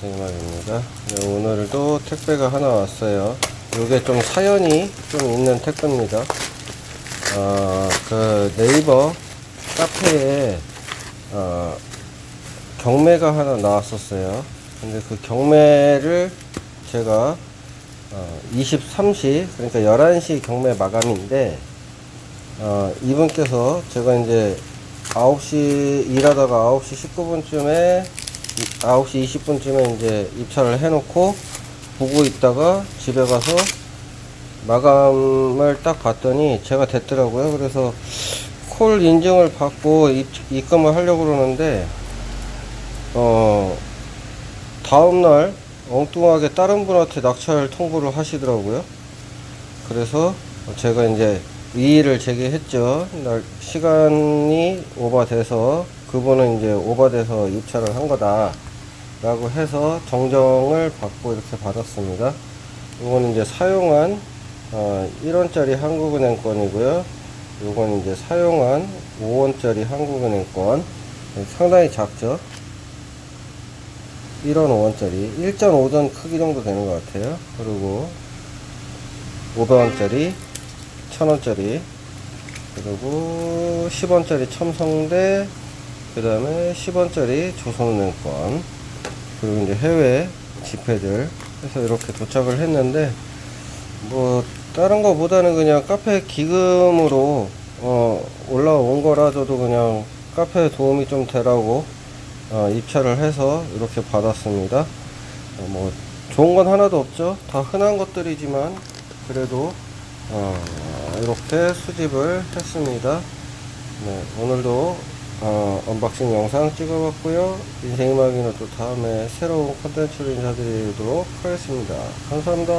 반갑습니다. 네, 오늘도 택배가 하나 왔어요. 이게 좀 사연이 좀 있는 택배입니다. 어, 그 네이버 카페에 어, 경매가 하나 나왔었어요. 근데 그 경매를 제가 어, 23시 그러니까 11시 경매 마감인데 어, 이분께서 제가 이제 9시 일하다가 9시 19분쯤에 9시 20분쯤에 이제 입찰을 해놓고 보고 있다가 집에 가서 마감을 딱 봤더니 제가 됐더라고요. 그래서 콜 인증을 받고 입, 입금을 하려고 그러는데 어 다음날 엉뚱하게 다른 분한테 낙찰 통보를 하시더라고요. 그래서 제가 이제 이의를 제기했죠. 날 시간이 오버돼서 그분은 이제 오버돼서 입찰을 한 거다. 라고 해서 정정을 받고 이렇게 받았습니다. 이거는 이제 사용한 어, 1원짜리 한국은행 권이고요. 이건 이제 사용한 5원짜리 한국은행 권. 상당히 작죠. 1원 5원짜리 1.5전 크기 정도 되는 것 같아요. 그리고 500원짜리 1000원짜리 그리고 10원짜리 첨성대 그 다음에 10원짜리 조선은행권 그리고 이제 해외 지폐들 해서 이렇게 도착을 했는데 뭐 다른 거보다는 그냥 카페 기금으로 어 올라온 거라 저도 그냥 카페에 도움이 좀 되라고 어 입찰을 해서 이렇게 받았습니다. 어, 뭐 좋은 건 하나도 없죠. 다 흔한 것들이지만 그래도 어 이렇게 수집을 했습니다. 네, 오늘도 어, 언박싱 영상 찍어봤고요. 인생 이마기는 또 다음에 새로운 컨텐츠로 인사드리도록 하겠습니다. 감사합니다